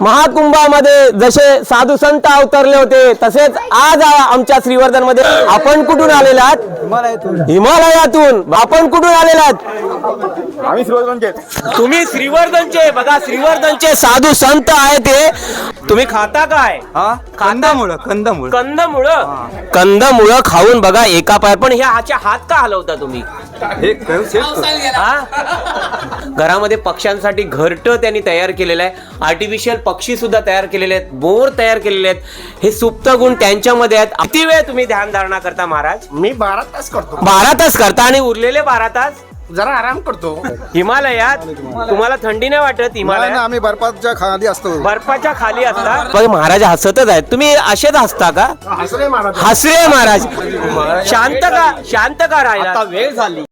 महाकुंभामध्ये जसे साधू संत अवतरले होते तसेच आज आमच्या श्रीवर्धनमध्ये आपण कुठून आलेले आहात? हिमालयातून. आपण कुठून आलेला आहात? आम्ही श्रीवर्धनचे तुम्ही श्रीवर्धनचे बघा श्रीवर्धनचे साधू संत आहे ते तुम्ही खाता काय? हा? कंदमुळं कंदमुळ. कंदमुळ? कंदमुळ खाऊन बघा एका पाय पण ह्या हाच्या हात का हलवता तुम्ही? हे. हा? घरामध्ये पक्ष्यांसाठी घरट त्यांनी तयार केलेलं आहे. आर्टिफिशियल पक्षी सुद्धा तयार केलेले आहेत. बोर तयार केलेले आहेत. हे सुप्त गुण त्यांच्यामध्ये आहेत. किती वेळ तुम्ही ध्यान धारणा करता महाराज? मी बारा तास करतो. बारा तास करता आणि उरलेले बारा तास? जरा आराम करतो. हिमालयात तुम्हाला थंडी नाही वाटत हिमालयात? आम्ही बर्फाच्या खाली असतो. बर्फाच्या खाली असता? बघ महाराज हसतच आहेत. तुम्ही असेच हसता का? हसरे महाराज. हसरे महाराज. शांत का? शांत का राहिला वेळ झाली.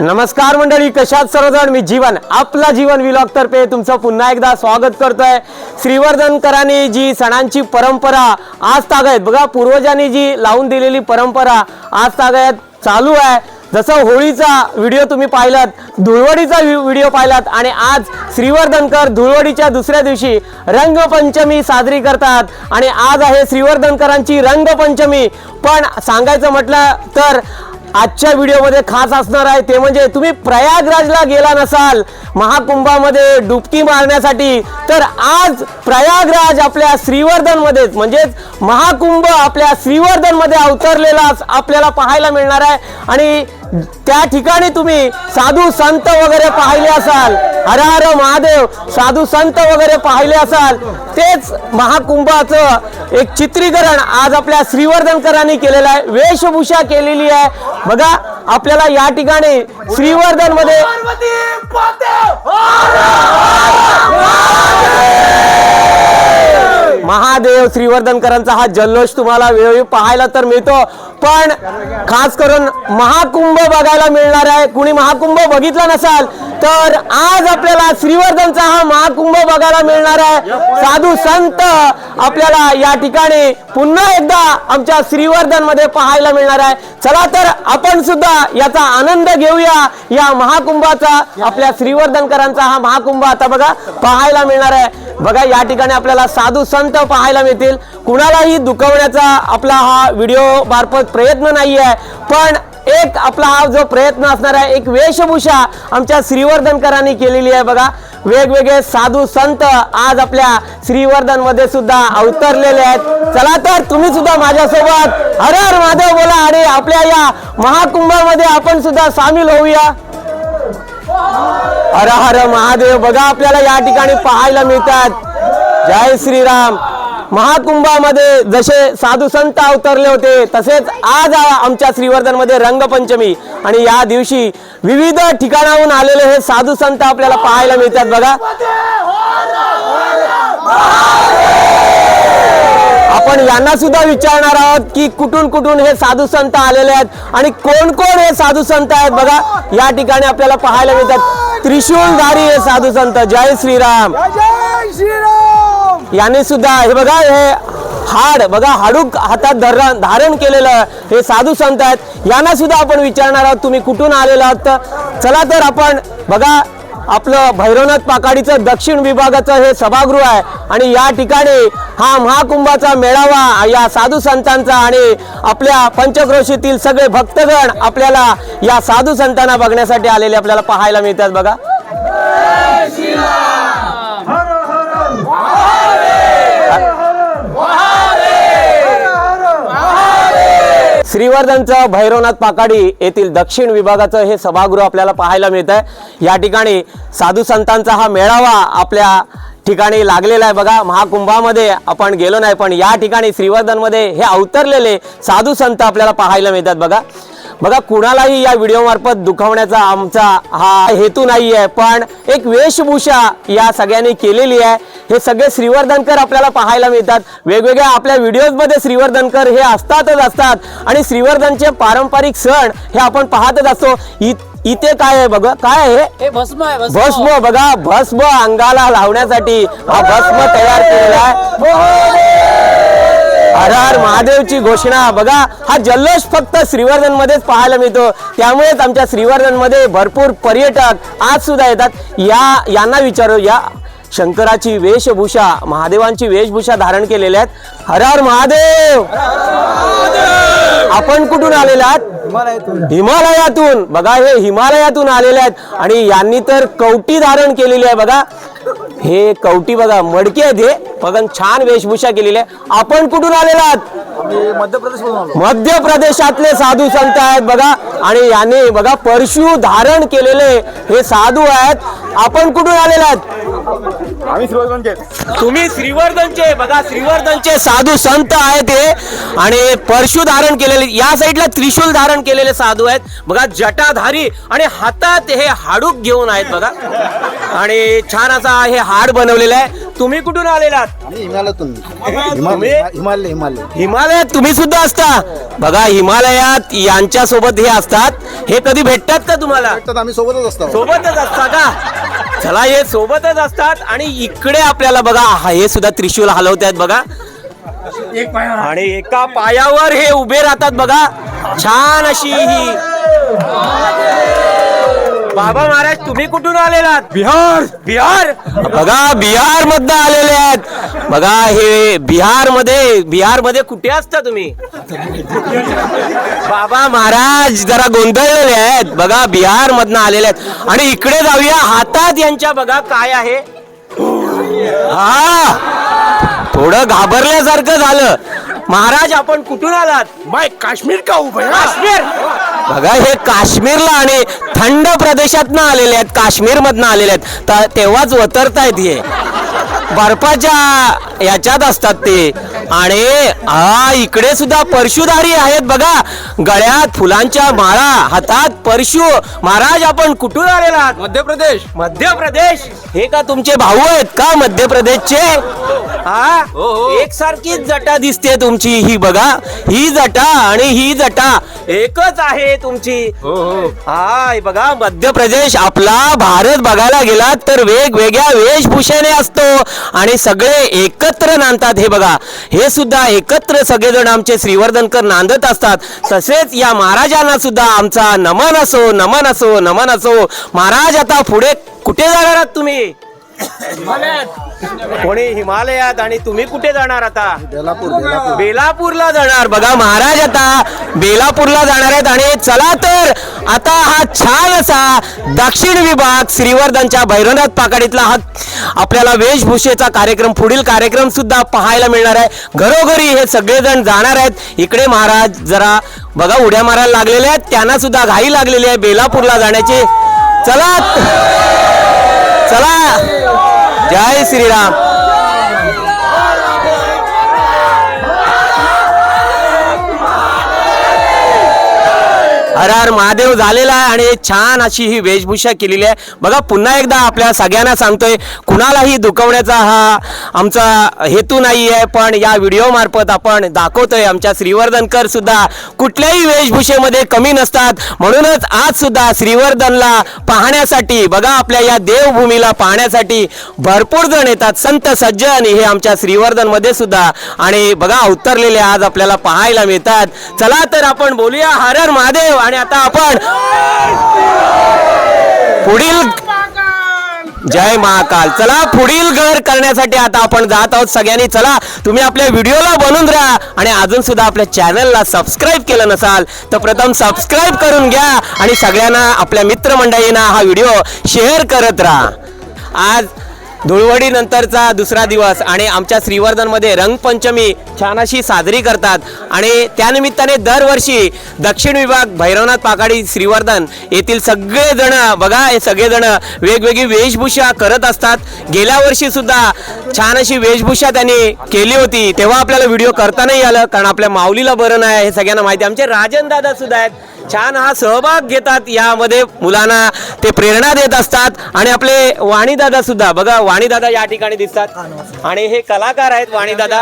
नमस्कार मंडळी कशात सर्वजण? मी जीवन आपला जीवन विलॉग तर्फे तुमचं पुन्हा एकदा स्वागत करतोय. श्रीवर्धनकरांनी जी सणांची परंपरा आज तागायत बघा पूर्वजांनी जी लावून दिलेली परंपरा आज तागायत चालू आहे. जसं होळीचा व्हिडिओ तुम्ही पाहिलात धुळवडीचा व्हिडिओ पाहिलात आणि आज श्रीवर्धनकर धुळवडीच्या दुसऱ्या दिवशी रंगपंचमी साजरी करतात. आणि आज आहे श्रीवर्धनकरांची रंगपंचमी. पण सांगायचं म्हटलं तर आजच्या व्हिडिओमध्ये खास असणार आहे ते म्हणजे तुम्ही प्रयागराजला गेला नसाल महाकुंभामध्ये डुबकी मारण्यासाठी तर आज प्रयागराज आपल्या श्रीवर्धनमध्येच म्हणजेच महाकुंभ आपल्या श्रीवर्धनमध्ये अवतरलेलाच अवतरलेला आपल्याला पाहायला मिळणार आहे. आणि त्या ठिकाणी तुम्ही साधू संत वगैरे पाहिले असाल. हर हर महादेव साधू संत वगैरे पाहिले असाल. तेच महाकुंभाचं एक चित्रीकरण आज आपल्या श्रीवर्धनकरांनी केलेलं आहे. वेशभूषा केलेली आहे. बघा आपल्याला या ठिकाणी श्रीवर्धनमध्ये महादेव श्रीवर्धनकरांचा हा जल्लोष तुम्हाला वेळोवेळी पाहायला तर मिळतो. पण खास करून महाकुंभ बघायला मिळणार आहे. कुणी महाकुंभ बघितला नसाल तर आज आपल्याला श्रीवर्धनचा हा महाकुंभ बघायला मिळणार आहे. साधू संत आपल्याला या ठिकाणी पुन्हा एकदा आमच्या श्रीवर्धनमध्ये पाहायला मिळणार आहे. चला तर आपण सुद्धा याचा आनंद घेऊया. या महाकुंभाचा आपल्या श्रीवर्धनकरांचा हा महाकुंभ आता बघा पाहायला मिळणार आहे. बघा या ठिकाणी आपल्याला साधू संत पाहायला मिळतील. कुणालाही दुखवण्याचा आपला हा व्हिडिओ मार्फत प्रयत्न नाही आहे पण एक आपला हा जो प्रयत्न असणार आहे एक वेशभूषा आमच्या श्रीवर्धनकरांनी केलेली आहे बघा. वेगवेगळे साधू संत आज आपल्या श्रीवर्धनमध्ये सुद्धा अवतरलेले आहेत. चला तर तुम्ही सुद्धा माझ्यासोबत हर हर महादेव बोला आणि आपल्या या महाकुंभामध्ये आपण सुद्धा सामील होऊया. हर हर महादेव बघा आपल्याला या ठिकाणी पाहायला मिळतात. जय श्रीराम. महाकुंभामध्ये जसे साधू संत अवतरले होते तसेच आज आमच्या श्रीवर्धनमध्ये रंगपंचमी. आणि या दिवशी विविध ठिकाणाहून आलेले हे साधू संत आपल्याला पाहायला मिळतात बघा. आपण यांना सुद्धा विचारणार आहोत की कुठून कुठून हे साधू संत आलेले आहेत आणि कोण कोण हे साधू संत आहेत? बघा या ठिकाणी आपल्याला पाहायला मिळतात. त्रिशूलधारी हे साधू संत. जय श्रीराम. यांनी सुद्धा हे बघा हे हाड बघा हाडूक हातात धरण धारण केलेलं हे साधू संत आहेत. यांना सुद्धा आपण विचारणार आहोत तुम्ही कुठून आलेला आहात? चला तर आपण बघा आपलं भैरवनाथ पाकाडीचं दक्षिण विभागाचं हे सभागृह आहे. आणि या ठिकाणी हा महाकुंभाचा मेळावा या साधू संतांचा आणि आपल्या पंचक्रोशीतील सगळे भक्तगण आपल्याला या साधू संतांना बघण्यासाठी आलेले आपल्याला पाहायला मिळतात बघा. श्रीवर्धनचं भैरवनाथ पाकाडी येथील दक्षिण विभागाचं हे सभागृह आपल्याला पाहायला मिळत आहे या ठिकाणी साधू संतांचा हा मेळावा आपल्या ठिकाणी लागलेला आहे. बघा महाकुंभामध्ये आपण गेलो नाही पण या ठिकाणी श्रीवर्धनमध्ये हे अवतरलेले साधू संत आपल्याला पाहायला मिळतात बघा. बघा कुणालाही या व्हिडिओमार्फत दुखावण्याचा आमचा हा हेतू नाही आहे पण एक वेशभूषा या सगळ्यांनी केलेली आहे. हे सगळे श्रीवर्धनकर आपल्याला पाहायला मिळतात. वेगवेगळ्या आपल्या व्हिडिओजमध्ये श्रीवर्धनकर हे असतातच असतात. आणि श्रीवर्धनचे पारंपरिक सण हे आपण पाहतच असतो. इ- इथे काय आहे बघा? काय आहे? हे भस्म आहे भस्म. भस्म बघा भस्म अंगाला लावण्यासाठी हा भस्म तयार केलेला आहे. हर हर महादेवची घोषणा. बघा हा जल्लोष फक्त श्रीवर्धन मध्येच पाहायला मिळतो. त्यामुळेच आमच्या श्रीवर्धनमध्ये भरपूर पर्यटक आज सुद्धा येतात. या यांना विचारू या शंकराची वेशभूषा महादेवांची वेशभूषा धारण केलेल्या आहेत. हर हर महादेव! आपण कुठून आलेले आहात? हिमालयातून. बघा हे हिमालयातून आलेले आहेत. आणि यांनी तर कवटी धारण केलेली आहे बघा. हे कवटी बघा मडके आहेत हे. बघा छान वेशभूषा केलेली आहे. आपण कुठून आलेला आहात? मध्य प्रदेश मध्य प्रदेशातले साधू संत आहेत बघा. आणि यांनी बघा परशु धारण केलेले हे साधू आहेत. आपण कुठून आलेले आहात? आम्ही श्रीवर्धनचे तुम्ही श्रीवर्धनचे बघा श्रीवर्धनचे साधू संत आहेत हे. आणि परशु धारण केलेले या साईडला त्रिशूल धारण केलेले साधू आहेत. बघा जटाधारी आणि हातात हे हाडूक घेऊन आहेत बघा. आणि छान असा हे हाड बनवलेलं आहे. तुम्ही कुठून आलेलात आम्ही हिमालयातून. तुम्ही? हिमालय हिमालय. हिमालय हिमालयात तुम्ही सुद्धा असता. बघा हिमालयात यांच्या सोबत हे असतात. हे कधी भेटतात का तुम्हाला? तर आम्ही सोबतच असतो. सोबतच असता का? चला हे सोबतच असतात. आणि इकडे आपल्याला बघा हा, हे सुद्धा त्रिशूल हलवत आहेत बघा. आणि एका पायावर हे उभे राहतात बघा. छान अशी ही बाबा महाराज तुम्ही कुठून आलेलात बिहार. बिहार? बघा बिहार मधनं आलेले आहेत. बघा हे बिहारमध्ये बिहारमध्ये कुठे असता तुम्ही? बाबा महाराज जरा गोंधळलेले आहेत. बघा बिहार मधनं आलेले आहेत. आणि इकडे जाऊया. हातात यांच्या बघा काय आहे? हा. थोडं घाबरल्यासारखं झालं. महाराज आपण कुठून आलात? मैं काश्मीर का हूँ भैया काश्मीर. बघा हे काश्मीरला आणि थंड प्रदेशातनं आलेले आहेत काश्मीर मधनं आलेले आहेत. तर तेव्हाच वतरतायत हे. बर्फाच्या याच्यात असतात ते. आणि हा इकडे सुद्धा परशुधारी आहेत बघा. गळ्यात फुलांच्या माळा हातात परशु. महाराज आपण कुठून आलेला आहात? मध्य प्रदेश मध्य प्रदेश हे का तुमचे भाऊ आहेत का मध्य प्रदेशचे हा? हो, हो. एकसारखीच जटा दिसते तुमची ही बघा. ही जटा आणि ही जटा. एकच आहे तुमची. हो हो. हा हे बघा मध्य प्रदेश आपला भारत बघायला गेलात तर वेगवेगळ्या वेशभूषेने असतो. आणि सगळे एकत्र नांदतात. हे बघा हे सुद्धा एकत्र सगळेजण आमचे श्रीवर्धनकर नांदत असतात. तसेच या महाराजांना सुद्धा आमचा नमन असो नमन असो नमन असो. महाराज आता पुढे कुठे जाणार आहात तुम्ही? कोणी हिमालयात आणि तुम्ही कुठे जाणार आता? बेलापूर बेलापूर. बेलापूरला जाणार. बघा महाराज आता बेलापूरला जाणार आहेत आणि चला तर आता हा छान असा दक्षिण विभाग श्रीवर्धनच्या भैरवनाथ पाकाडीतला हा आपल्याला वेशभूषेचा कार्यक्रम पुढील कार्यक्रम सुद्धा पाहायला मिळणार आहे. घरोघरी हे सगळेजण जाणार आहेत. इकडे महाराज जरा बघा उड्या मारायला लागलेले आहेत. त्यांना सुद्धा घाई लागलेली आहे बेलापूरला जाण्याची. चला! चला! जय श्रीराम. हर हर महादेव झालेला आहे आणि छान अशी ही वेशभूषा केलेली आहे. बघा पुन्हा एकदा आपल्या सगळ्यांना सांगतोय कुणालाही दुखवण्याचा हा आमचा हेतू नाही आहे पण या व्हिडिओ मार्फत आपण दाखवतोय आमच्या श्रीवर्धनकर सुद्धा कुठल्याही वेशभूषेमध्ये कमी नसतात. म्हणूनच आज सुद्धा श्रीवर्धनला पाहण्यासाठी बघा आपल्या या देवभूमीला पाहण्यासाठी भरपूर जण येतात. संत सज्जन हे आमच्या श्रीवर्धनमध्ये सुद्धा आणि बघा अवतरलेले आज आपल्याला पाहायला मिळतात. चला तर आपण बोलूया हर हर महादेव आणि आता आपण पुढील जय महाकाल. चला पुढील घर करण्यासाठी आता आपण जात आहोत सगळ्यांनी. चला तुम्ही आपल्या व्हिडिओला बनवून राहा आणि अजून सुद्धा आपल्या चॅनलला सबस्क्राईब केलं नसाल तर प्रथम सबस्क्राईब करून घ्या आणि सगळ्यांना आपल्या मित्रमंडळींना हा व्हिडिओ शेअर करत राहा. आज धुळवडीनंतरचा दुसरा दिवस आणि आमच्या श्रीवर्धनमध्ये रंगपंचमी छान अशी साजरी करतात. आणि त्यानिमित्ताने दरवर्षी दक्षिण विभाग भैरवनाथ पाकाडी श्रीवर्धन येथील सगळेजण बघा हे सगळेजण वेगवेगळी वेशभूषा करत असतात. गेल्या वर्षीसुद्धा छान अशी वेशभूषा त्यांनी केली होती. तेव्हा आपल्याला व्हिडिओ करता नाही आलं कारण आपल्या माऊलीला बरं नाही हे सगळ्यांना माहिती आमचे राजन दादा सुद्धा आहेत. छान हा सहभाग घेतात यामध्ये मुलांना ते प्रेरणा देत असतात. आणि आपले वाणीदादा सुद्धा बघा वाणीदादा या ठिकाणी दिसतात. आणि हे कलाकार आहेत वाणीदादा.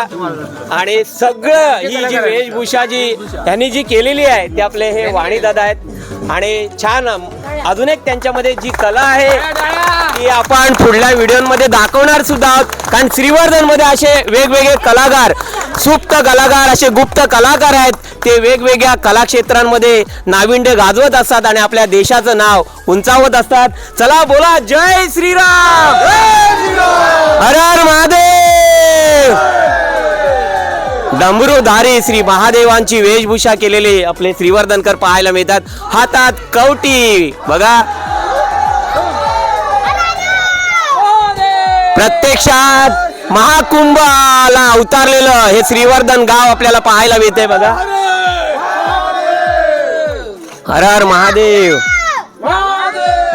आणि सगळं ही जी वेशभूषा जी त्यांनी जी केलेली आहे ते आपले हे वाणीदादा आहेत. आणि छान अजून एक त्यांच्यामध्ये जी कला आहे ती आपण पुढल्या व्हिडिओमध्ये दाखवणार सुद्धा आहोत. कारण श्रीवर्धनमध्ये असे वेगवेगळे कलाकार सुप्त कलाकार असे गुप्त कलाकार आहेत. ते वेगवेगळ्या कलाक्षेत्रांमध्ये नाविंड गाजवत असतात आणि आपल्या देशाचं नाव उंचावत असतात. चला बोला जय श्रीराम! हर हर महादेव! डमरूधारी श्री महादेवांची वेशभूषा केलेले आपले श्रीवर्धनकर पाहायला मिळतात. हातात कवटी बघा. प्रत्यक्षात महाकुंभाला उतारलेलं हे श्रीवर्धन गाव आपल्याला पाहायला मिळते बघा. हर हर महादेव.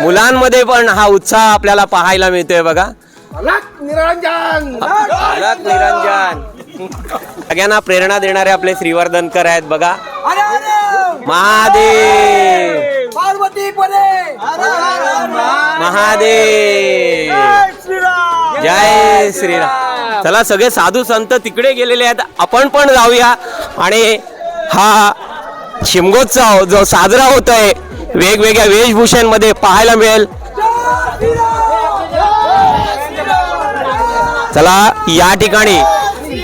मुलांमध्ये पण हा उत्साह आपल्याला पाहायला मिळतोय बघा. निरंजन. अलक निरंजन. सगळ्यांना प्रेरणा देणारे आपले श्रीवर्धनकर आहेत बघा. महादेव. पार्वती महादेव. जय श्रीराम. चला सगळे साधू संत तिकडे गेलेले आहेत. आपण पण जाऊया. आणि हा शिमगोत्सव जो साजरा होत आहे वेगवेगळ्या वेशभूषांमध्ये पाहायला मिळेल. चला या ठिकाणी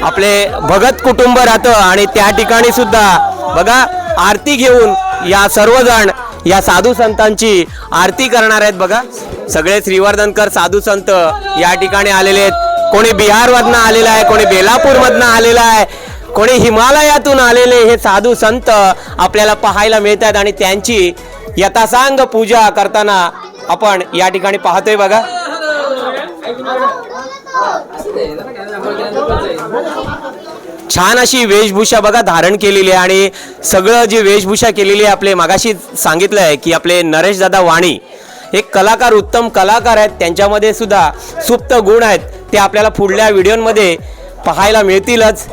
आपले भगत कुटुंब राहतं आणि त्या ठिकाणी सुद्धा बघा आरती घेऊन या सर्वजण या साधू संतांची आरती करणार आहेत बघा. सगळे श्रीवर्धनकर साधू संत या ठिकाणी आलेले आहेत. कोणी बिहारमधनं आलेलं आहे कोणी बेलापूरमधनं आलेला आहे. कोणी हिमालयातून आलेले हे साधू संत आपल्याला पाहायला मिळतात आणि त्यांची यथासांग पूजा करताना आपण या ठिकाणी पाहतोय बघा. छान अशी वेशभूषा बघा धारण केलेली आहे आणि सगळं जी वेशभूषा केलेली आहे आपले मागाशी सांगितलं आहे की आपले नरेश दादा वाणी एक कलाकार उत्तम कलाकार आहेत. त्यांच्यामध्ये सुद्धा सुप्त गुण आहेत. ते आपल्याला पुढल्या व्हिडिओमध्ये पाहायला मिळतीलच.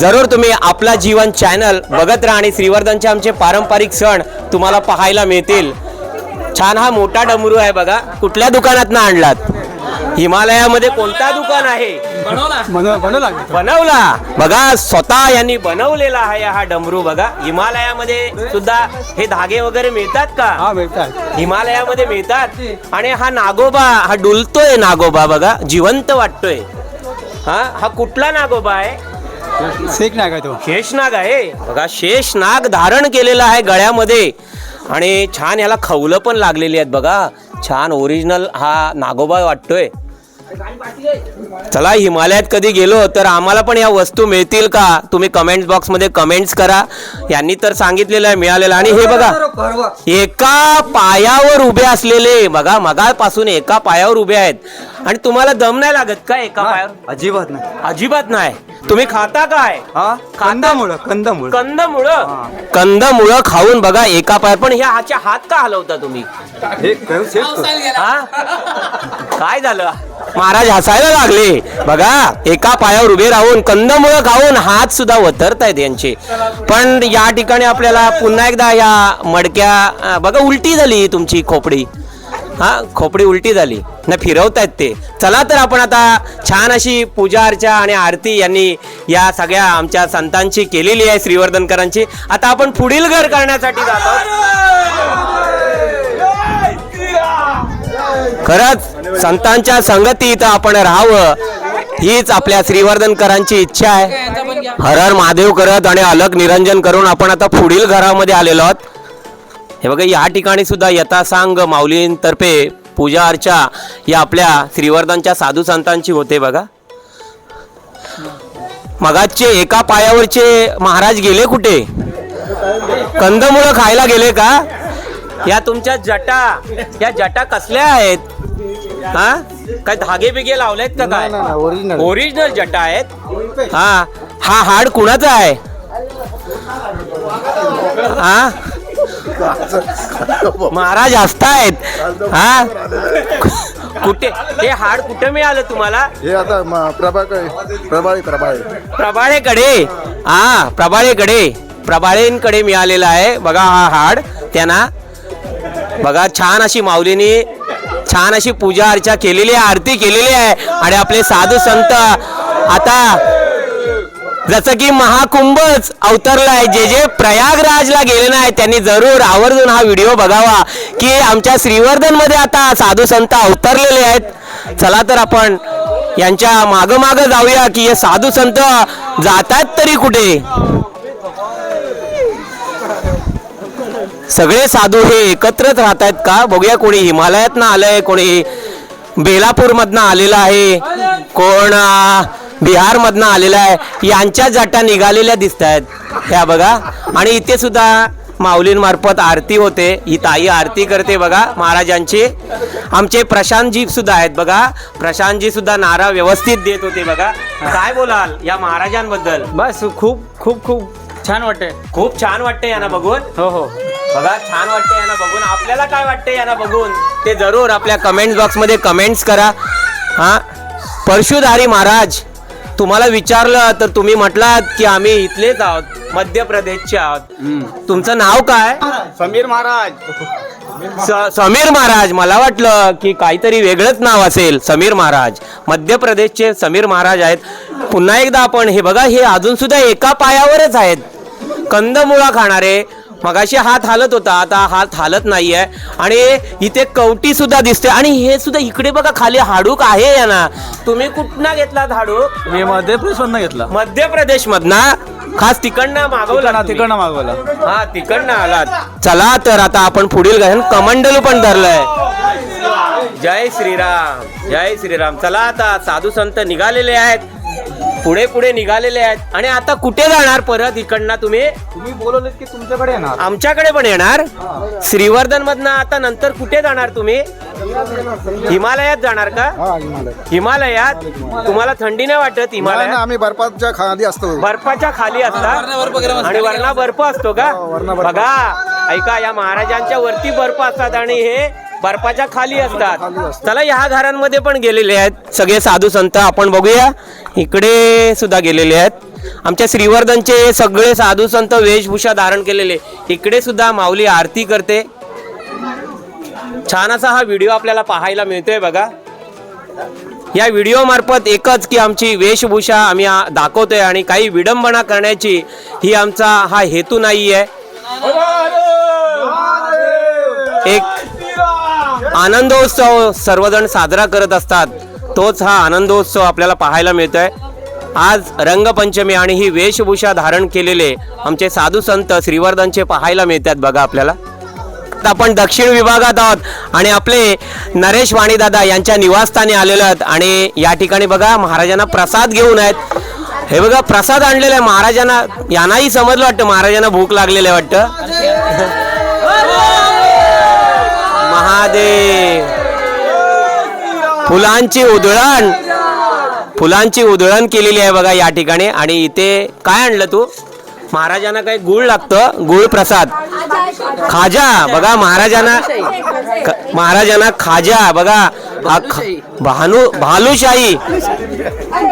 जरूर तुम्ही आपला जीवन चॅनल बघत राहा आणि श्रीवर्धनचे आमचे पारंपरिक सण तुम्हाला पाहायला मिळतील. छान हा मोठा डमरू आहे बघा. कुठल्या दुकानात आणलात? हिमालयामध्ये कोणता दुकान आहे? बनवला. बघा स्वतः यांनी बनवलेला आहे हा डमरू बघा. हिमालयामध्ये सुद्धा हे धागे वगैरे मिळतात का? हिमालयामध्ये मिळतात. आणि हा नागोबा हा डुलतोय नागोबा बघा. जिवंत वाटतोय. हा हा कुठला नागोबा आहे? शेषनाग आहे बघा शेषनाग धारण केलेला आहे गळ्यामध्ये. आणि छान याला खवलं पण लागलेली आहेत बघा. छान ओरिजिनल हा नागोबा वाटतोय. चला हिमालयात कधी गेलो तर आम्हाला पण या वस्तू मिळतील का? तुम्ही कमेंट बॉक्समध्ये कमेंट्स करा. यांनी तर सांगितलेलं आहे मिळालेलं. आणि हे बघा एका पायावर उभे असलेले बघा मगापासून एका पायावर उभे आहेत. आणि तुम्हाला दम नाही लागत का एका पायावर? अजिबात नाही. अजिबात नाही. तुम्ही खाता काय? कंदामुळं कंदामुळं. कंदमुळ? कंदमुळ खाऊन बघा एका पायावर. पण ह्या हातच्या हात का हलवता तुम्ही? काय झालं? महाराज हसायला लागले. बघा एका पायावर उभे राहून कंदमुळं खाऊन हात सुद्धा वतरतायत यांचे. पण या ठिकाणी आपल्याला पुन्हा एकदा या मडक्या बघा उलटी झाली तुमची खोपडी. हा खोपडी उलटी झाली. ना फिरवतायत ते. चला तर आपण आता छान अशी पूजा अर्चा आणि आरती यांनी या सगळ्या आमच्या संतांची केलेली आहे श्रीवर्धनकरांची. आता आपण पुढील घर करण्यासाठी जातो खरंच संतांच्या संगतीत आपण राहावं हीच आपल्या श्रीवर्धनकरांची इच्छा आहे. हर हर महादेव करत आणि अलग निरंजन करून आपण आता पुढील घरामध्ये आलेलो आहोत. हे बघा या ठिकाणी सुद्धा यथासांग माऊलींतर्फे पूजा अर्चा या आपल्या श्रीवर्धनच्या साधू संतांची होते बघा. मगाचे एका पायावरचे महाराज गेले कुठे? कंदमुळं खायला गेले का? या तुमच्या जटा या जटा कसल्या आहेत? हा? काय धागे बिगे लावलेत का काय? ओरिजिनल ओरिजिनल जटा आहेत? हा. हा हाड कुणाचा आहे? हा? महाराज असतायत हा? कुठे? हे हाड कुठे मिळालं तुम्हाला? हे आता म- प्रभाकर प्रभाळी प्रभाळी. प्रभाळेकडे. हा प्रभाळेकडे. प्रभाळेंकडे मिळालेला आहे. बघा हा हाड त्यांना बघा छान अशी माऊलीने छान अशी पूजा अर्चा केलेली आहे आरती केलेली आहे. आणि आपले साधू संत आता जसं की महाकुंभच अवतरलाय. जे जे प्रयागराजला गेले नाही त्यांनी जरूर आवर्जून हा व्हिडिओ बघावा. की आमच्या श्रीवर्धनमध्ये आता साधू संत अवतरलेले आहेत. चला तर आपण यांच्या मागं मागं जाऊया की हे साधू संत जातात तरी कुठे? सगळे साधू हे एकत्रच राहत आहेत का? बघूया कोणी हिमालयातनं आलंय कोणी बेलापूर मधनं आलेलं आहे कोण बिहार मधनं आलेलं आहे. यांच्या जाटा निघालेल्या दिसत आहेत ह्या बघा. आणि इथे सुद्धा माऊलींमार्फत आरती होते. ही ताई आरती करते बघा महाराजांची. आमचे प्रशांतजी सुद्धा आहेत बघा. प्रशांतजी सुद्धा नारा व्यवस्थित देत होते बघा. काय बोलाल या महाराजांबद्दल? बस खूप खूप खूप छान वाटते खूप छान वाटते यांना बघून. हो हो. बघा छान वाटते यांना बघून. आपल्याला काय वाटते यांना बघून? ते जरूर आपल्या कमेंट बॉक्समध्ये कमेंट्स करा. हा? परशुधारी महाराज तुम्हाला विचारलं तर तुम्ही म्हटलात की आम्ही इथलेच आहोत मध्य प्रदेशचे आहोत. तुमचं नाव काय? समीर महाराज. समीर महाराज मला वाटलं की काहीतरी वेगळंच नाव असेल समीर महाराज. मध्य प्रदेशचे समीर महाराज आहेत. पुन्हा एकदा आपण हे बघा हे अजून सुद्धा एका पायावरच आहेत. कंदमुळा खाणारे मगाशी हात हालत होता आता हात हालत नाहीये. आणि इथे कवटी सुद्धा दिसते. आणि हे सुद्धा इकडे बघा खाली हाडूक आहे यांना तुम्ही कुठना घेतलात हाडूक? मी मध्य प्रदेश मधनं घेतला. मध्य प्रदेश मधना खास तिकडनं मागवला तुम्ही? तिकडनं मागवला. हा तिकडनं आलात. चला तर आता आपण पुढील गायन कमंडलू पण धरलंय. जय श्रीराम जय श्रीराम. चला आता साधू संत निघालेले आहेत. पुढे पुढे निघालेले आहेत. आणि आता कुठे जाणार परत? इकडनं तुम्ही? तुम्ही बोलवलेत की तुमच्याकडे येणार. आमच्याकडे पण येणार. श्रीवर्धन मधनं आता नंतर कुठे जाणार तुम्ही? हिमालयात जाणार का? हा हिमालय हिमालयात? तुम्हाला थंडी नाही वाटत हिमालयात? आम्ही बर्फाच्या खाली असतो. बर्फाच्या खाली असतात आणि वरना बर्फ असतो का? हो, वरनं बर्फ. बघा ऐका या महाराजांच्या वरती बर्फ असतात आणि हे बर्फाच्या खाली असतात. चला ह्या घरांमध्ये पण गेलेले आहेत. सगळे साधू संत आपण बघूया. इकडे सुद्धा गेलेले आहेत. आमच्या श्रीवर्धनचे सगळे साधू संत वेशभूषा धारण केलेले. इकडे सुद्धा माऊली आरती करते. छान असा हा व्हिडिओ आपल्याला पाहायला मिळतोय बघा. या व्हिडिओ मार्फत एकच की आमची वेशभूषा आम्ही दाखवतोय आणि काही विडंबना करण्याची ही आमचा हा हेतू नाही आहे एक आनंदोत्सव सर्वजण साजरा करत असतात. तोच हा आनंदोत्सव आपल्याला पाहायला मिळतोय. आज रंगपंचमी आणि ही वेशभूषा धारण केलेले आमचे साधू संत श्रीवर्धनचे पाहायला मिळतात बघा आपल्याला. आपण दक्षिण विभागात आहोत आणि आपले नरेश वाणीदादा यांच्या निवासस्थानी आलेले आहेत आणि या ठिकाणी बघा महाराजांना प्रसाद घेऊन आहेत. हे बघा प्रसाद आणलेला आहे. महाराजांना यांनाही समजलं वाटतं. महाराजांना भूक लागलेलं आहे वाटतं. महादेव फुलांची उधळण. फुलांची उधळण केलेली आहे बघा या ठिकाणी. आणि इथे काय आणलं तू? महाराजांना काही गुळ लागतं? गुळ प्रसाद. खाजा. बघा महाराजांना महाराजांना खाजा. बघा भानू भालूशाही.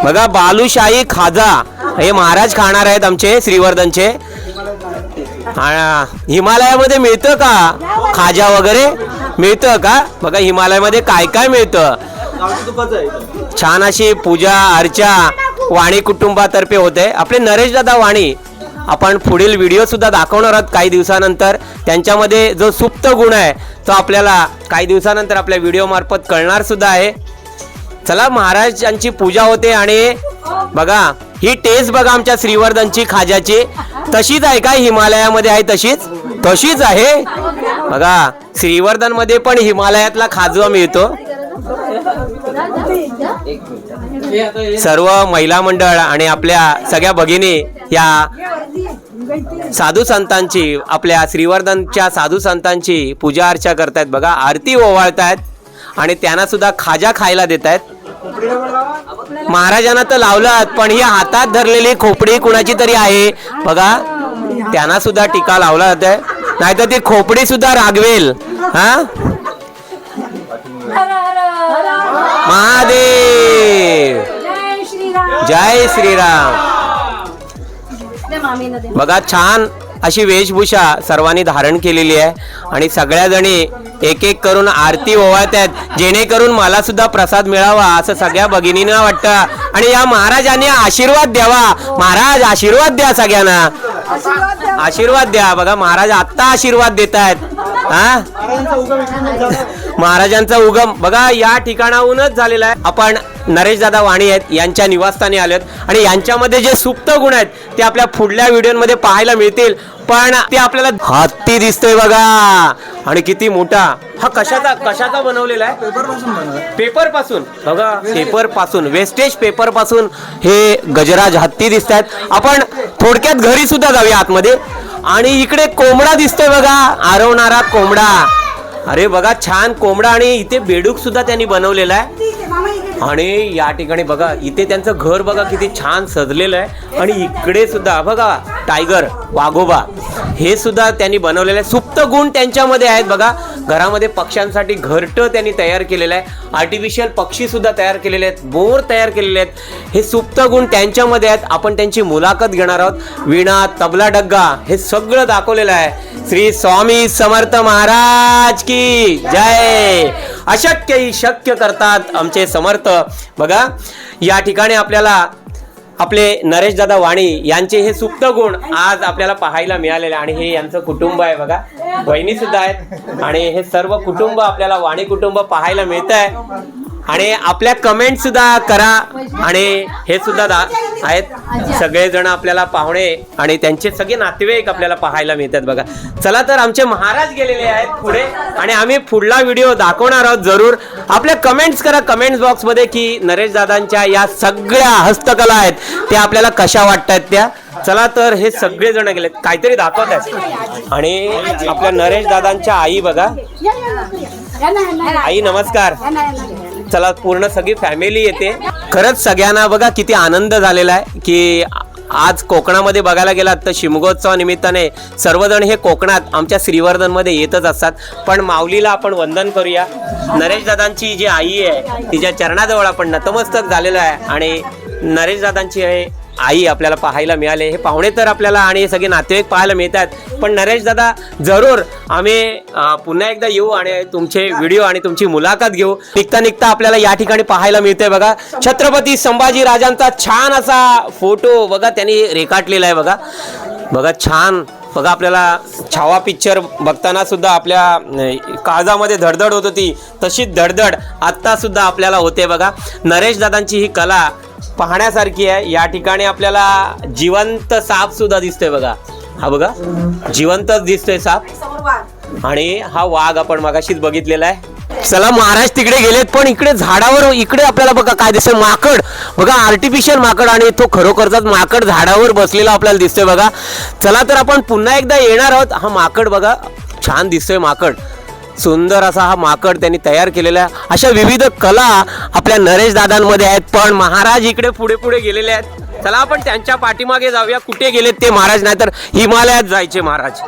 बघा बालूशाही खाजा. हे महाराज खाणार आहेत आमचे श्रीवर्धनचे. हिमालयामध्ये मिळतं का? खाजा वगैरे? मिळतं का? बघा हिमालयामध्ये काय काय मिळतं? छान अशी पूजा अर्चा वाणी कुटुंबातर्फे होते. आपले नरेश दादा वाणी आपण पुढील व्हिडिओ सुद्धा दाखवणार आहोत काही दिवसानंतर. त्यांच्यामध्ये जो सुप्त गुण आहे तो आपल्याला काही दिवसानंतर आपल्या व्हिडिओ मार्फत कळणार सुद्धा आहे. चला महाराजांची पूजा होते आणि बघा ही टेस्ट बघा आमच्या श्रीवर्धनची खाजाची तशीच आहे का? हिमालयामध्ये आहे तशीच? तशीच आहे? बघा श्रीवर्धनमध्ये पण हिमालयातला खाजवा मिळतो. सर्व महिला मंडळ आणि आपल्या सगळ्या भगिनी या साधू संतांची आपल्या श्रीवर्धनच्या साधू संतांची पूजा अर्चा करतायत. बघा आरती ओवाळतायत आणि त्यांना सुद्धा खाजा खायला देत आहेत महाराजांना तर लावलं पण ही हातात धरलेली खोपडी कुणाची तरी आहे? बघा त्यांना सुद्धा टीका लावला जात आहे नाहीतर ती खोपडी सुद्धा रागवेल. हा? महादेव! जय श्रीराम. बघा छान अशी वेशभूषा सर्वांनी धारण केलेली आहे. आणि सगळ्या जणी एक एक करून आरती ओवाळत आहेत जेणेकरून मला सुद्धा प्रसाद मिळावा असं सगळ्या भगिनींना वाटतं. आणि या महाराजांनी आशीर्वाद द्यावा. महाराज आशीर्वाद द्या सगळ्यांना. आशीर्वाद द्या. बघा महाराज आत्ता आशीर्वाद देत आहेत हा महाराजांचा उगम. बघा या ठिकाणाहूनच झालेला आहे. आपण नरेशदादा वाणी आहेत यांच्या निवासस्थानी आलेत. आणि यांच्यामध्ये जे सुप्त गुण आहेत ते आपल्या पुढल्या व्हिडिओमध्ये पाहायला मिळतील. पण ते आपल्याला हत्ती दिसतोय बघा. आणि किती मोठा. हा कशाचा कशाचा बनवलेला आहे? पेपरपासून बघा पेपरपासून वेस्टेज पेपरपासून हे गजराज हत्ती दिसत आहेत आपण थोडक्यात घरी सुद्धा जाऊया आतमध्ये. आणि इकडे कोंबडा दिसतोय बघा. आरवणारा कोंबडा. अरे बघा छान कोंबडा आणि इथे बेडूक सुद्धा त्यांनी बनवलेला आहे. आणि या ठिकाणी बघा इथे त्यांचं घर बघा किती छान सजलेलं आहे. आणि इकडे सुद्धा बघा टायगर वाघोबा हे सुद्धा त्यांनी बनवलेलं आहे. सुप्त गुण त्यांच्यामध्ये आहेत बघा. घरामध्ये पक्ष्यांसाठी घरटं त्यांनी तयार केलेलं आहे. आर्टिफिशियल पक्षी सुद्धा तयार केलेले आहेत. बोर तयार केलेले आहेत. हे सुप्त गुण त्यांच्यामध्ये आहेत. आपण त्यांची मुलाखत घेणार आहोत. विणा तबला डग्गा हे सगळं दाखवलेलं आहे. श्री स्वामी समर्थ महाराज की जय. अशक्य ही शक्य करतात आमचे समर्थ. बघा या ठिकाणी आपल्याला आपले नरेश दादा वाणी यांचे हे सुप्त गुण आज आपल्याला पाहायला मिळालेले आणि हे यांचं कुटुंब आहे बघा. बहिणी सुद्धा आहेत. आणि हे सर्व कुटुंब आपल्याला वाणी कुटुंब पाहायला मिळत आहे आणि आपल्या कमेंट सुद्धा करा आणि हे सुद्धा दा- आहेत. सगळेजण आपल्याला पाहुणे आणि त्यांचे सगळे नातेवाईक आपल्याला पाहायला मिळतात बघा. चला तर आमचे महाराज गेलेले आहेत पुढे आणि आम्ही पुढला व्हिडिओ दाखवणार आहोत जरूर. आपल्या कमेंट्स करा. कमेंट्स बॉक्समध्ये की नरेश दादांच्या या सगळ्या हस्तकला आहेत. त्या आपल्याला कशा वाटतात त्या? चला तर हे सगळे जण गेलेत. काहीतरी दाखवत आहेत. आणि आपल्या नरेश दादांच्या आई बघा. आई नमस्कार. चला पूर्ण सगळी फॅमिली येते. खरंच सगळ्यांना बघा किती आनंद झालेला आहे की आज कोकणामध्ये बघायला गेलात तर शिमगोत्सवा निमित्ताने सर्वजण हे कोकणात आमच्या श्रीवर्धनमध्ये येतच असतात. पण माऊलीला आपण वंदन करूया. नरेश दादांची जी आई आहे तिच्या चरणाजवळ आपण नतमस्तक झालेलं आहे आणि नरेश दादांची आहे आई आपल्याला पाहायला मिळाले हे पाहुणे तर आपल्याला आणि हे सगळे नातेवाईक पाहायला मिळतात. पण नरेश दादा जरूर आम्ही पुन्हा एकदा येऊ आणि तुमचे व्हिडिओ आणि तुमची मुलाखत घेऊ. निघता निघता आपल्याला या ठिकाणी पाहायला मिळते बघा. छत्रपती संभाजी राजांचा छान असा फोटो बघा त्यांनी रेखाटलेला आहे बघा. बघा छान. बघा आपल्याला छावा पिक्चर बघताना सुद्धा आपल्या काळजामध्ये धडधड होत होती. तशीच धडधड आत्ता सुद्धा आपल्याला होते बघा. नरेश दादांची ही कला पाहण्यासारखी आहे. या ठिकाणी आपल्याला जिवंत साप सुद्धा दिसतोय बघा. हा बघा. जिवंतच दिसतोय साप. आणि हा वाघ आपण मगाशीच बघितलेला आहे. चला महाराज तिकडे गेलेत पण इकडे झाडावर इकडे आपल्याला बघा काय दिसतंय. माकड. बघा आर्टिफिशियल माकड आणि तो खरोखरचाच माकड झाडावर बसलेला आपल्याला दिसतोय बघा. चला तर आपण पुन्हा एकदा येणार आहोत. हा माकड बघा छान दिसतोय माकड. सुंदर असा हा माकड त्यांनी तयार केलेला आहे. अशा विविध कला आपल्या नरेश दादांमध्ये आहेत. पण महाराज इकडे पुढे पुढे गेलेले आहेत. चला आपण त्यांच्या पाठीमागे जाऊया. कुठे गेलेत ते महाराज? नाही तर हिमालयात जायचे महाराज.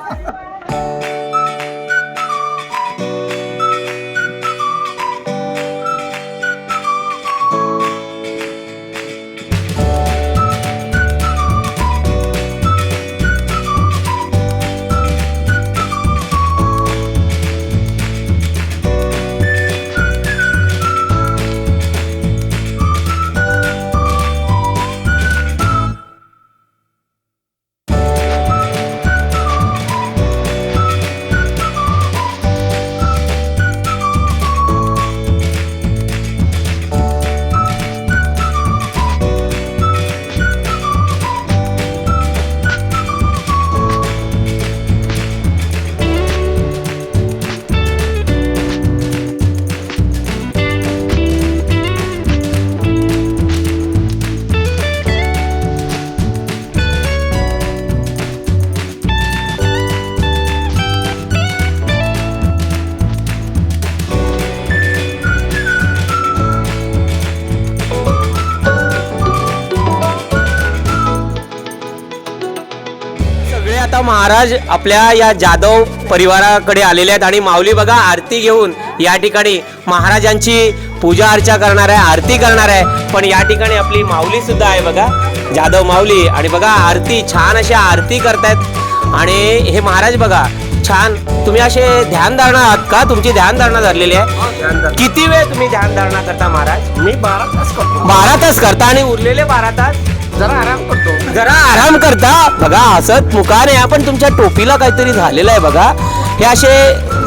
आता महाराज आपल्या या जाधव परिवाराकडे आलेले आहेत आणि माऊली बघा आरती घेऊन या ठिकाणी महाराजांची पूजा अर्चा करणार आहे आरती करणार आहे. पण या ठिकाणी आपली माऊली सुद्धा आहे बघा जाधव माऊली. आणि बघा आरती छान अशी आरती करतायत. आणि हे महाराज बघा छान. तुम्ही असे ध्यान धारणा आहात का? तुमची ध्यान धारणा धरलेली आहे. किती वेळ तुम्ही ध्यान धारणा करता महाराज? मी बारा तास करतो. बारा तास करता आणि उरलेले बारा तास? जरा आराम करतो. जरा आराम करता. बघा हसत मुखाने. आपण तुमच्या टोपीला काहीतरी झालेलं आहे बघा. हे असे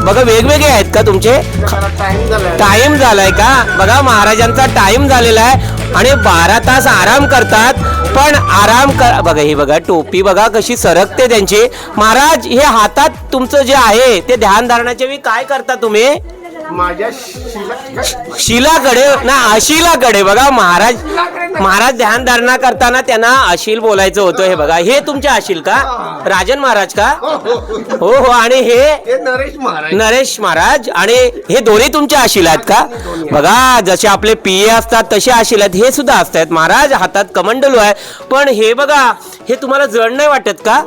बघा वेगवेगळे आहेत का तुमचे? टाइम झालाय का? बघा महाराजांचा टाइम झालेला आहे. आणि बारा तास आराम करतात. पण आराम कर बघा ही बघा टोपी बघा कशी सरकते त्यांची. महाराज हे हातात तुमचं जे आहे ते ध्यान धारणाच्या वेळी काय करता तुम्ही? माझ्या शिला शिलाकडे ना अशिलाकडे बघा महाराज. महाराज ध्यान धारणा करताना त्यांना अशिल बोलायचं होतं हे बघा. हे तुमचे अशिल का? राजन महाराज का? हो हो. आणि हे हे नरेश महाराज. नरेश महाराज आणि हे दोन्ही तुमचे आशील आहेत का? बघा जसे आपले पीए असतात तसे आशील आहेत. हे सुद्धा असतात. महाराज हातात कमंडलू आहे. पण हे बघा हे तुम्हाला जड नाही वाटत का?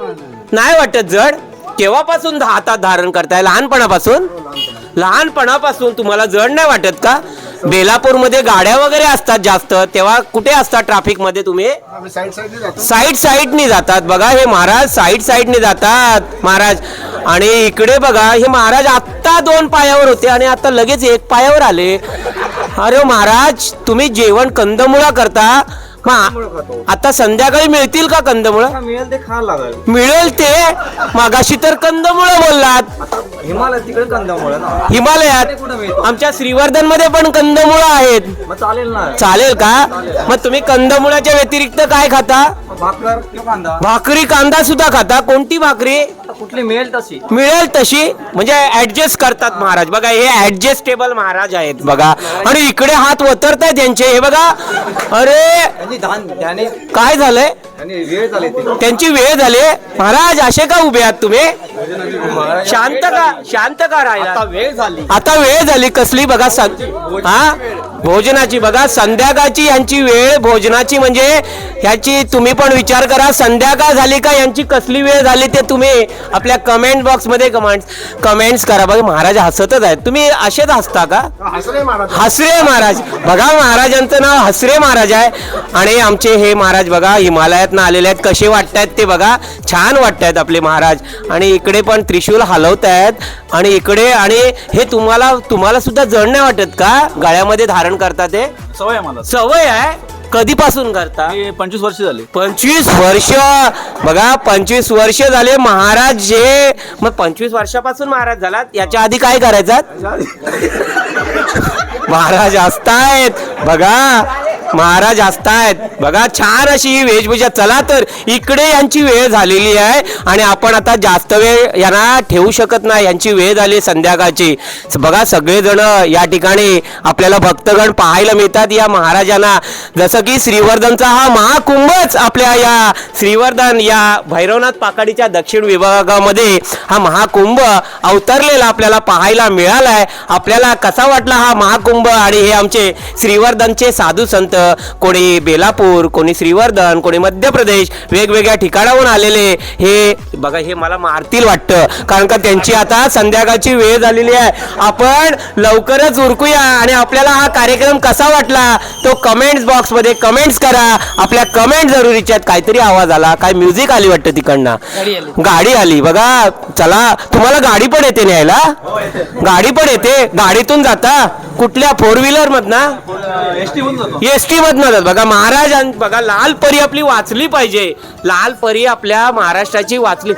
नाही वाटत जड? केव्हापासून हातात धारण करताय? लहानपणापासून? लहानपणापासून तुम्हाला जड नाही वाटत का? बेलापूरमध्ये गाड्या वगैरे असतात जास्त. तेव्हा कुठे असतात ट्रॅफिकमध्ये तुम्ही साईड साईडनी जातात. बघा हे महाराज साईड साईडनी जातात महाराज. आणि इकडे बघा हे महाराज आत्ता दोन पायावर होते आणि आता लगेच एक पायावर आले. अरे महाराज तुम्ही जेवण कंदमुळा करता? मग आता संध्याकाळी मिळतील का कंदमुळं? मिळेल ते खायला लागेल मिळेल ते. मागाशी तर कंदमुळं बोललात. हिमालय तिकडे कंदामुळे ना. हिमालयात. आमच्या श्रीवर्धनमध्ये पण कंदमुळं आहेत. मग चालेल ना. चालेल का? मग तुम्ही कंदमुळाच्या व्यतिरिक्त काय खाता? भाकर किंवा कांदा. भाकरी कांदा सुद्धा खाता. कोणती भाकरी? कुठली मिळेल तशी? मिळेल तशी. म्हणजे ऍडजस्ट करतात महाराज. बघा हे ऍडजस्टेबल महाराज आहेत बघा. आणि इकडे हात वतरताय त्यांचे हे बघा. अरे! त्यांनी धान त्याने काय झालंय? त्यांची वेळ झाली. महाराज असे का उभे आहात तुम्ही? शांत का? शांत का राहिला आता वेळ झाली. आता वेळ झाली. कसली? बघा हा? भोजनाची. बघा संध्याकाळची यांची वेळ भोजनाची म्हणजे ह्याची तुम्ही पण विचार करा. संध्याकाळ झाली का यांची कसली वेळ झाली ते तुम्ही आपल्या कमेंट बॉक्समध्ये कमेंट्स कमेंट्स करा. बघा महाराज हसतच आहेत. तुम्ही असेच हसता का? हसरे महाराज. हसरे महाराज. बघा महाराजांचं नाव हसरे महाराज आहे. आणि आमचे हे महाराज बघा हिमालयातनं आलेले आहेत. कसे वाटतायत ते बघा. छान वाटतायत आपले महाराज. आणि इकडे पण त्रिशूल हलवत आहेत आणि इकडे आणि हे तुम्हाला तुम्हाला सुद्धा जड नाही वाटत का? गळ्यामध्ये धारण करता ते? सवय आहे मला. सवय आहे? कधीपासून करता? पंचवीस वर्ष झाली. पंचवीस वर्ष. बघा पंचवीस वर्ष झाले. महाराज जे मग पंचवीस वर्षापासून महाराज झालात? याच्या आधी काय करायचात? महाराज असतायत. बघा महाराज असतायत. बघा छान अशी ही वेशभूषा. चला तर इकडे यांची वेळ झालेली आहे आणि आपण आता जास्त वेळ यांना ठेवू शकत नाही. यांची वेळ झाली संध्याकाळची. बघा सगळेजण या ठिकाणी आपल्याला भक्तगण पाहायला मिळतात या महाराजांना. जसं की श्रीवर्धनचा हा महाकुंभच आपल्या या श्रीवर्धन या भैरवनाथ पाकाडीच्या दक्षिण विभागामध्ये हा महाकुंभ अवतरलेला आपल्याला पाहायला मिळालाय. आपल्याला कसा वाटला हा महाकुंभ? आणि हे आमचे श्रीवर्धनचे साधू संत कोणी बेलापूर कोणी श्रीवर्धन कोणी मध्य प्रदेश वेगवेगळ्या ठिकाणाहून आलेले हे बघा हे मला मारतील वाटतं. कारण का त्यांची आता संध्याकाळची वेळ झालेली आहे. आपण लवकरच उरकूया आणि आपल्याला हा कार्यक्रम कसा वाटला तो कमेंट्स बॉक्समध्ये कमेंट्स करा. आपल्या कमेंट जरुरीच्या आहेत. काहीतरी आवाज आला काय म्युझिक आली वाटतं तिकडनं. गाडी आली. बघा चला तुम्हाला गाडी पण येते न्यायला? गाडी पण येते. गाडीतून जाता? कुठल्या फोर व्हीलर मधना एस टी मधनं जात. बघा महाराज बघा लाल परी आपली वाचली पाहिजे. लाल परी आपल्या महाराष्ट्राची वाचली.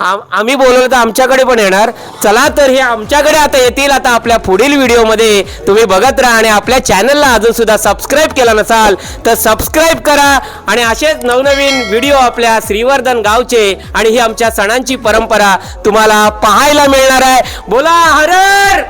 आम- आम्ही बोलवलं तर आमच्याकडे पण येणार. चला तर हे आमच्याकडे आता येतील. आता आपल्या पुढील व्हिडिओमध्ये तुम्ही बघत राहा आणि आपल्या चॅनलला अजून सुद्धा सबस्क्राईब केला नसाल तर सबस्क्राईब करा. आणि असेच नवनवीन व्हिडिओ आपल्या श्रीवर्धन गावचे आणि ही आमच्या सणांची परंपरा तुम्हाला पाहायला मिळणार आहे. बोला हरर!